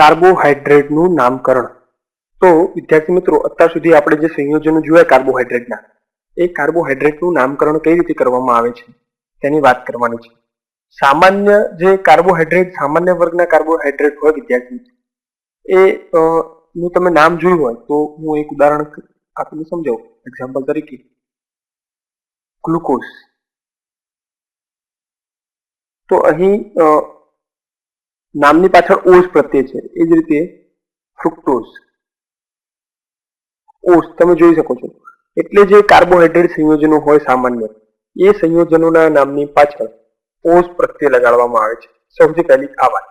કાર્બોહાઈડ્રેટનું નામકરણ. તો, વિદ્યાર્થી મિત્રો, અત્યાર સુધી આપણે જે સંયોજનો જોયા કાર્બોહાઈડ્રેટના એ કાર્બોહાઈડ્રેટનું નામકરણ કઈ રીતે કરવામાં આવે છે? તેની વાત કરવાની છે. સામાન્ય જે કાર્બોહાઈડ્રેટ સામાન્ય વર્ગના કાર્બોહાઈડ્રેટ હોય વિદ્યાર્થી એ નું તમે નામ જોયું હોય, તો હું એક ઉદાહરણ આપીને સમજાવું. એક્ઝામ્પલ તરીકે, ગ્લુકોઝ. તો અહીં નામની પાછળ ઓસ પ્રત્યે છે. એ જ રીતે ફ્રુક્ટોઝ ઓસ તમે જોઈ શકો છો. એટલે જે કાર્બોહાઈડ્રેટ સંયોજનો હોય સામાન્ય, એ સંયોજનોના નામની પાછળ ઓસ પ્રત્યય લગાડવામાં આવે છે. સૌથી પહેલી આ વાત.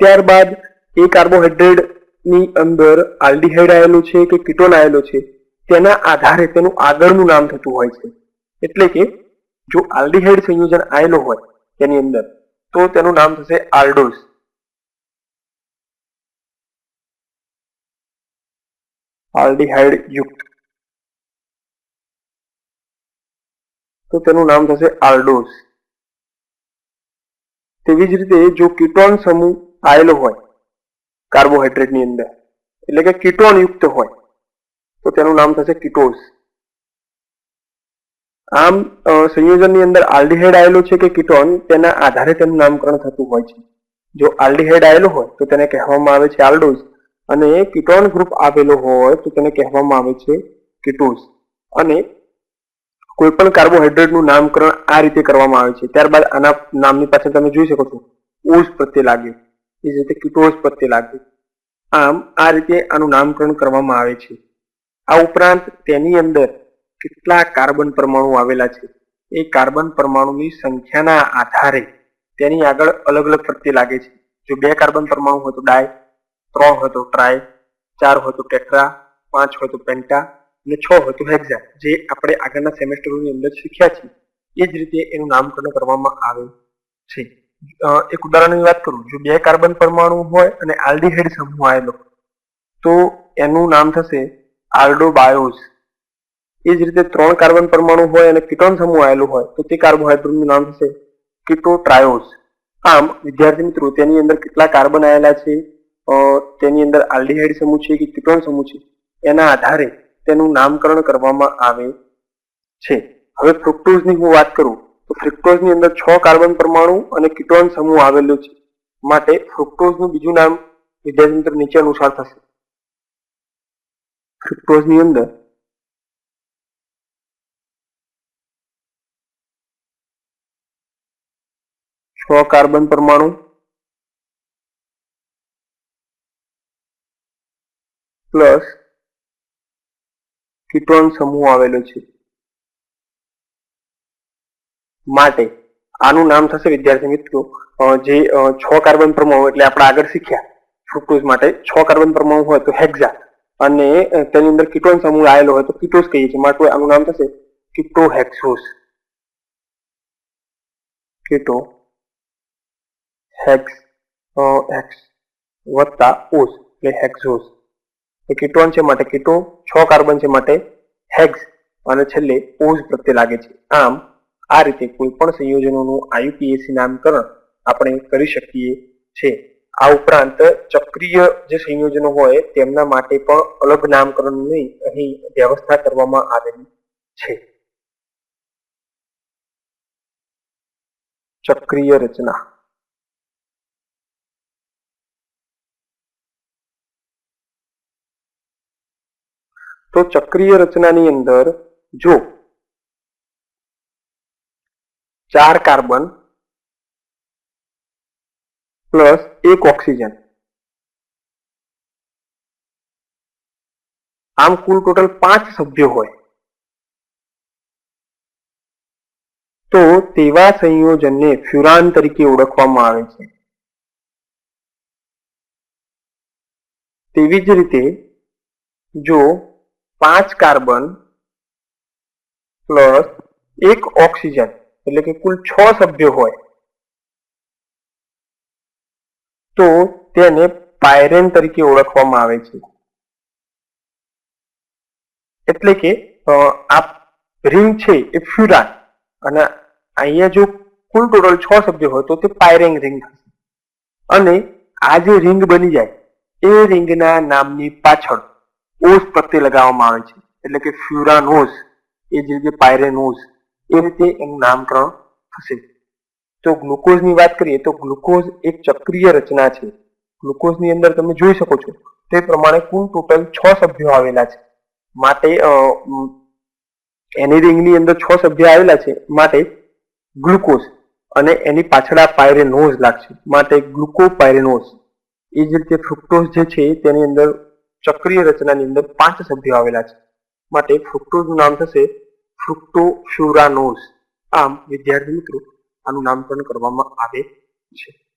ત્યારબાદ એ કાર્બોહાઈડ્રેટની અંદર આલ્ડીહાઇડ આવેલું છે કે કીટોન આવેલો છે, તેના આધારે તેનું આગળનું નામ થતું હોય છે. એટલે કે જો આલ્ડીહાઇડ સંયોજન આવેલો હોય તેની અંદર તો તેનું નામ થશે આલ્ડોઝ આલ્ડીહાઇડ યુક્ત તો તેનું નામ થશે આર્ડોસ તેવી જ રીતે જો કીટોન સમૂહ આવેલો હોય કાર્બોહાઈડ્રેટની અંદર, એટલે કે કીટોન યુક્ત હોય, તો તેનું નામ થશે કીટોઝ આમ સંયોજનની અંદર આલ્ડીહાઇડ આવેલું છે કે કીટોન, તેના આધારે તેનું નામકરણ થતું હોય છે. જો આલ્ડીહાઇડ આવેલું હોય, તો તેને કહેવામાં આવે છે આલ્ડોઝ. અને કીટોન ગ્રુપ આવેલો હોય, તો તેને કહેવામાં આવે છે કીટોઝ. અને કોઈ પણ કાર્બોહાઈડ્રેટનું નામકરણ આ રીતે કરવામાં આવે છે. ત્યારબાદ આના નામની પાછળ તમે જોઈ શકો છો, ઓઝ પ્રત્યે લાગે. એ જ રીતે કીટોઝ પ્રત્યે લાગે. આમ, આ રીતે આનું નામકરણ કરવામાં આવે છે. આ ઉપરાંત તેની અંદર કેટલા કાર્બન પરમાણુ આવેલા છે? એ કાર્બન પરમાણુની સંખ્યાના આધારે તેની આગળ અલગ અલગ પ્રત્યે લાગે છે. જો બે કાર્બન પરમાણુ હોય તો ડાય, ત્રણ હોય તો ટ્રાય, ચાર હોય તો ટેટ્રા, પાંચ હોય તો પેન્ટા અને છ હોય તો હેક્ઝા, જે આપણે આગળના સેમેસ્ટરોની અંદર શીખ્યા છીએ. એ જ રીતે એનું નામકરણ કરવામાં આવે છે. એક ઉદાહરણની વાત કરું. જો બે કાર્બન પરમાણુ હોય અને આલ્ડીહાઇડ સમૂહ આવેલો તો એનું નામ થશે આલ્ડોબાયોઝ. એ જ રીતે ત્રણ કાર્બન પરમાણુ હોય અને કિટોન સમૂહ આવેલું હોય, તો તે કાર્બોહાઈડ્રેટનું નામ થશે કીટોટ્રાયોઝ આમ, વિદ્યાર્થી મિત્રો, તેની અંદર કેટલા કાર્બન આવેલા છે? તેની અંદર આલ્ડીહાઇડ સમૂહ છે કે કિટોન સમૂહ છે? એના આધારે તેનું નામકરણ કરવામાં આવે છે. હવે ફ્રુક્ટોઝની હું વાત કરું, તો ફ્રુક્ટોઝની અંદર છ કાર્બન પરમાણુ અને કિટોન સમૂહ આવેલો છે. માટે ફ્રુક્ટોઝનું બીજું નામ વિદ્યાર્થી મિત્રો નીચે અનુસાર થશે. ફ્રુક્ટોઝની અંદર છ કાર્બન પરમાણુ પ્લસ કિટોન સમૂહ આવેલો છે. માટે આનું નામ થશે, વિદ્યાર્થી મિત્રો જે છ કાર્બન પરમાણુ એટલે આપણે આગળ શીખ્યા ફ્રુક્ટોઝ માટે. છ કાર્બન પરમાણુ હોય તો હેક્ઝા અને તેની અંદર કિટોન સમૂહ આવેલો હોય તો કિટોસ કહીએ છીએ. માટે આનું નામ થશે કિટો હેક્સોસ કીટો હેક્સ હેક્સ વત્તા ઓસ એટલે હેક્સોઝ એ કીટોન છે માટે કીટો, છ કાર્બન છે માટે હેક્સ અને છેલ્લે ઓઝ પ્રત્યે લાગે છે. આમ, આ રીતે કોઈ પણ સંયોજનોનું આયુપીએસી નામકરણ આપણે કરી શકીએ છે આ ઉપરાંત ચક્રીય જે સંયોજનો હોય તેમના માટે પણ અલગ નામકરણની અહીં વ્યવસ્થા કરવામાં આવેલી છે. ચક્રીય રચના. તો ચક્રીય રચનાની અંદર જો ચાર કાર્બન પ્લસ એક ઓક્સિજન, આમ કુલ ટોટલ પાંચ સભ્યો હોય, તો તેવા સંયોજનને ફ્યુરાન તરીકે ઓળખવામાં આવે છે. તેવી જ રીતે જો પાંચ કાર્બન પ્લસ એક ઓક્સિજન, એટલે કે કુલ છ સભ્યો હોય, તો તેને પાયરેન તરીકે ઓળખવામાં આવે છે. એટલે કે આ રિંગ છે એ ફ્યુરાન, અને અહીંયા જો કુલ ટોટલ છ સભ્યો હોય તો તે પાયરેન રિંગ થશે. અને આ જે રિંગ બની જાય, એ રિંગના નામની પાછળ ઓસ પ્રત્યે લગાવવામાં આવે છે. એટલે કે ફ્યુરાનોઝ એ જે રીતે પાયરેનોઝ એ રીતે એનું નામકરણ થશે. તો ગ્લુકોઝની વાત કરીએ તો ગ્લુકોઝ એક ચક્રીય રચના છે. ગ્લુકોઝની અંદર તમે જોઈ શકો છો, તે પ્રમાણે કુલ ટોટલ છ સભ્યો આવેલા છે. માટે એની રિંગની અંદર છ સભ્ય આવેલા છે, માટે ગ્લુકોઝ અને એની પાછળ આ પાયરેનોઝ લાગશે. માટે ગ્લુકોપાયરેનોઝ એ જ રીતે ફ્રુક્ટોઝ જે છે તેની અંદર ચક્રીય રચનાની અંદર પાંચ સભ્યો આવેલા છે. માટે ફ્રુક્ટોઝનું નામ થશે ફ્રુક્ટોફ્યુરાનોઝ. આમ વિદ્યાર્થી મિત્રો, આનું નામકરણ કરવામાં આવે છે.